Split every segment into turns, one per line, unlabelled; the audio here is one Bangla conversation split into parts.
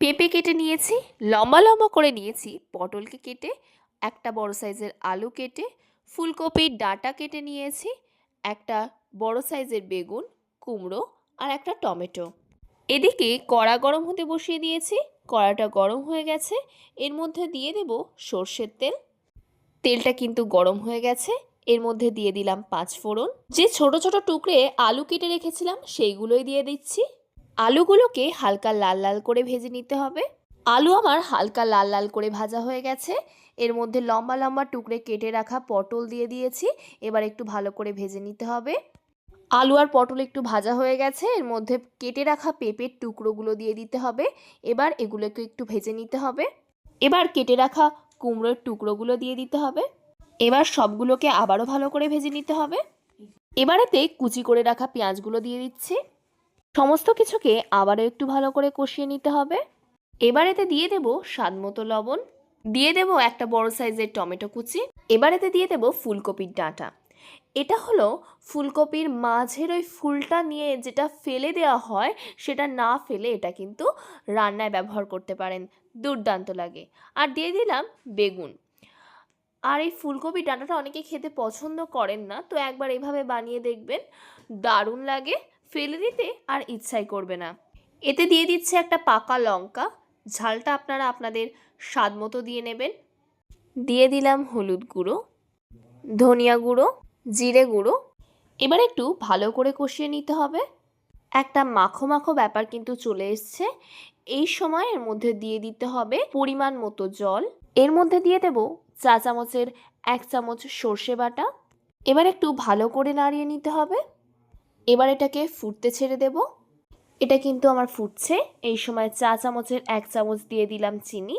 পেঁপে কেটে নিয়েছি, লম্বা লম্বা করে নিয়েছি, পটলকে কেটে, একটা বড় সাইজের আলু কেটে, ফুলকপির ডাঁটা কেটে নিয়েছি, একটা বড় সাইজের বেগুন, কুমড়ো আর একটা টমেটো। এদিকে কড়া গরম হতে বসিয়ে দিয়েছি, কড়াটা গরম হয়ে গেছে, এর মধ্যে দিয়ে দেব সর্ষের তেল। তেলটা কিন্তু গরম হয়ে গেছে, এর মধ্যে দিয়ে দিলাম পাঁচ ফোড়ন যে ছোট ছোট টুকরে আলু কেটে রেখেছিলাম, সেইগুলোই দিয়ে দিচ্ছি। আলুগুলোকে হালকা লাল লাল করে ভেজে নিতে হবে। আলু আমার হালকা লাল লাল করে ভাজা হয়ে গেছে। এর মধ্যে লম্বা লম্বা টুকরে কেটে রাখা পটল দিয়ে দিয়েছি। এবার একটু ভালো করে ভেজে নিতে হবে। আলু আর পটল একটু ভাজা হয়ে গেছে। এর মধ্যে কেটে রাখা পেঁপের টুকরোগুলো দিয়ে দিতে হবে। এবার এগুলোকে একটু ভেজে নিতে হবে। এবার কেটে রাখা কুমড়োর টুকরোগুলো দিয়ে দিতে হবে। এবার সবগুলোকে আবারও ভালো করে ভেজে নিতে হবে। এবারেতে কুচি করে রাখা পেঁয়াজগুলো দিয়ে দিচ্ছি। সমস্ত কিছুকে আবারও একটু ভালো করে কষিয়ে নিতে হবে। এবার এতে দিয়ে দেব স্বাদ মতো লবণ, দিয়ে দেব একটা বড় সাইজের টমেটো কুচি, এবার এতে দিয়ে দেব ফুলকপির ডাঁটা। এটা হলো ফুলকপির মাঝের ওই ফুলটা নিয়ে যেটা ফেলে দেওয়া হয়, সেটা না ফেলে এটা কিন্তু রান্নায় ব্যবহার করতে পারেন, দুর্দান্ত লাগে। আর দিয়ে দিলাম বেগুন। আর এই ফুলকপি ডাঁটাটা অনেকে খেতে পছন্দ করেন না, তো একবার এভাবে বানিয়ে দেখবেন, দারুণ লাগে। ফেলে দিতে আর ইচ্ছাই করবে না। এতে দিয়ে দিচ্ছে একটা পাকা লঙ্কা। ঝালটা আপনারা আপনাদের স্বাদ মতো দিয়ে নেবেন। দিয়ে দিলাম হলুদ গুঁড়ো, ধনিয়া গুঁড়ো, জিরে গুঁড়ো। এবার একটু ভালো করে কষিয়ে নিতে হবে। একটা মাখো মাখো ব্যাপার কিন্তু চলে এসছে। এই সময় এর মধ্যে দিয়ে দিতে হবে পরিমাণ মতো জল। এর মধ্যে দিয়ে দেব চা চামচের এক চামচ সর্ষে বাটা। এবার একটু ভালো করে নাড়িয়ে নিতে হবে। এবার এটাকে ফুটতে ছেড়ে দেব। এটা কিন্তু আমার ফুটছে। এই সময় চা চামচের এক চামচ দিয়ে দিলাম চিনি।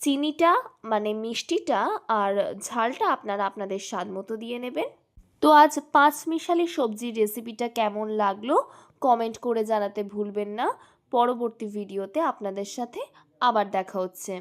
চিনিটা মানে মিষ্টিটা আর ঝালটা আপনারা আপনাদের স্বাদ মতো দিয়ে নেবেন। তো আজ পাঁচ মিশালি সবজির রেসিপিটা কেমন লাগল কমেন্ট করে জানাতে ভুলবেন না। পরবর্তী ভিডিওতে আপনাদের সাথে আবার দেখা হচ্ছে।